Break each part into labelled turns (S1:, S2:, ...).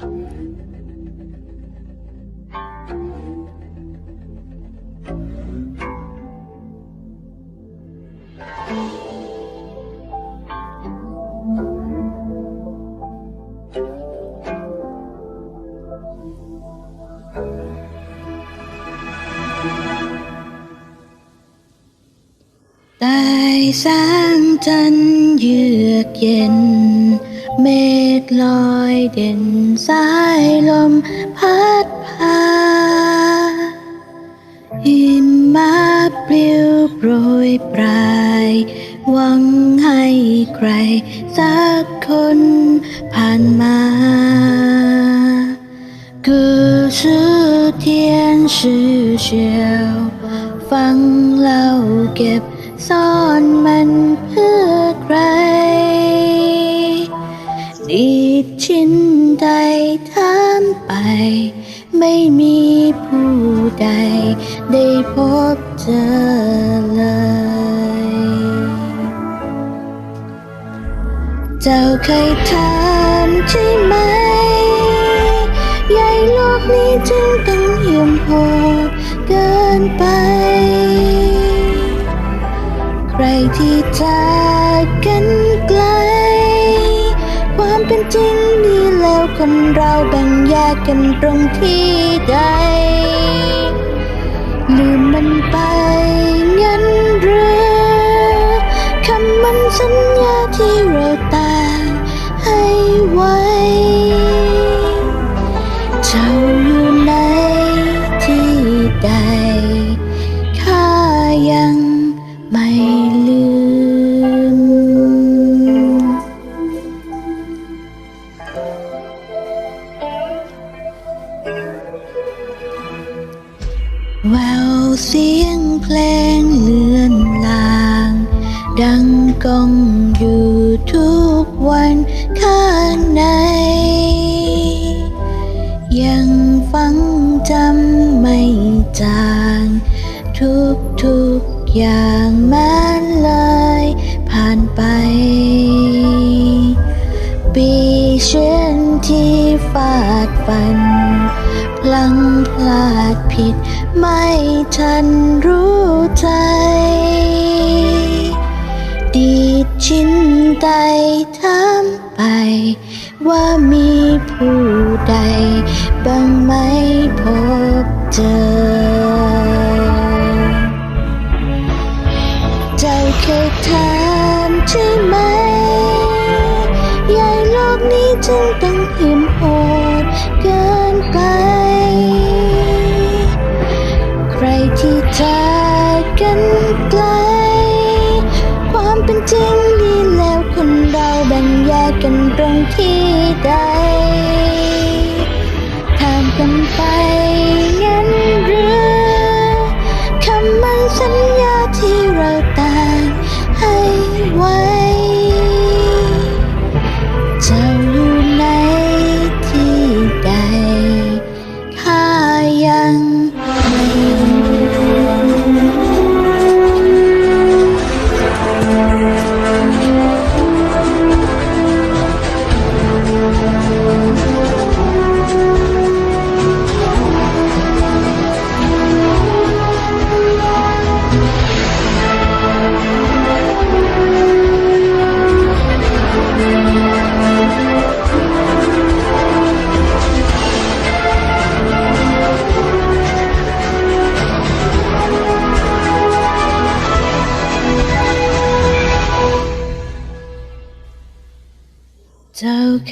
S1: ใแสงจันทร์เยือกเย็น เมฆลอยเด่นสายลมพัดพา หิมะปลิวโปรยปลาย หวังให้ใครสักคนผ่านมา 故事天是เชียวฟังเล่าเก็บ ซ่อนมันเพื่อใคร ดีชิ้นใดถามไป ไม่มีผู้ใด ได้พบเจอเลย เจ้าเคยถามใช่ไหม ใหญ่โลกนี้จึงต้องเหี่ยมโหดเกินไป ที่จากกันไกล ความเป็นจริงดีแล้วคนเราแบ่งแยกกันตรงที่ใด ลืมมันไปงั้นหรือคำมันสัญญาที่เราต่างให้ไว้ เจ้าอยู่ในที่ใดข้ายัง ก้องอยู่ทุกวันข้างใน ยังฟังจำไม่จาง ทุกทุกอย่างมันเลยผ่านไป ปีเช่นที่ฟาดฟัน พลังพลาดผิดไม่ทันรู้ใจ ใดถามไป ว่ามีผู้ใดบ้างไหมพบเจอ เจ้าเคยถามใช่ไหมใหญ่โลกนี้จึงต้องหิมโหดเกินไป ใครที่จากกันไกล ความเป็นจริง เราแบ่งแยกกันตรงที่ใดถามกันไป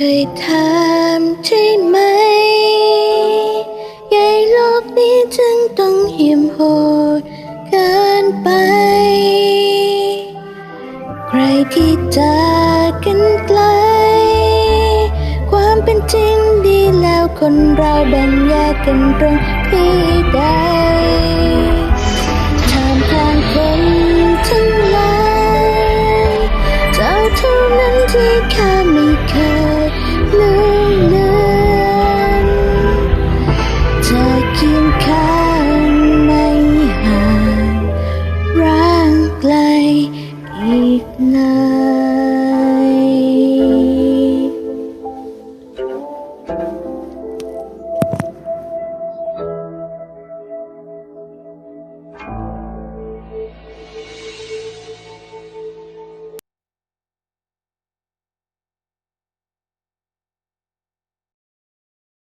S1: เคยถามใช่ไหมใหญ่โลกนี้จึงต้องเหี่ยมโหดเกินไป ใครที่จากกันไกล ความเป็นจริงดีแล้วคนเราแบ่งแยกกันตรงที่ใด